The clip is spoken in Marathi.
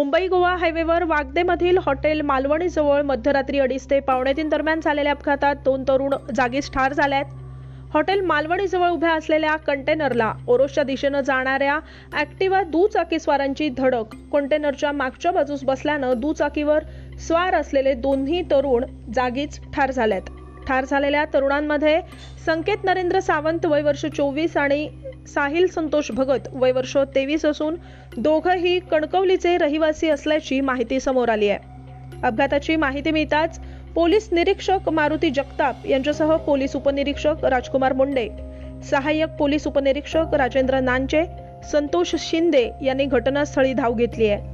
मुंबई गोवा हायवेवर वागदेमधील हॉटेल मालवणीजवळ मध्यरात्री अडीच ते पावणे तीन दरम्यान झालेल्या अपघातात दोन तरुण जागीच ठार झाल्यात. आहेत हॉटेल मालवणीजवळ उभ्या असलेल्या कंटेनरला ओरोसच्या दिशेनं जाणाऱ्या ॲक्टिवा दुचाकीस्वारांची धडक. कंटेनरच्या मागच्या बाजूस बसल्यानं दुचाकीवर स्वार असलेले दोन्ही तरुण जागीच ठार झाल्यात ठार झालेल्या तरुणांमध्ये संकेत नरेंद्र सावंत वय वर्ष चोवीस आणि साहिल संतोष भगत वय वर्ष तेवीस असून दोघंही कणकवलीचे रहिवासी असल्याची माहिती समोर आली आहे. अपघाताची माहिती मिळताच पोलीस निरीक्षक मारुती जगताप यांच्यासह पोलीस उपनिरीक्षक राजकुमार मुंडे सहाय्यक पोलीस उपनिरीक्षक राजेंद्र नांचे संतोष शिंदे यांनी घटनास्थळी धाव घेतली आहे.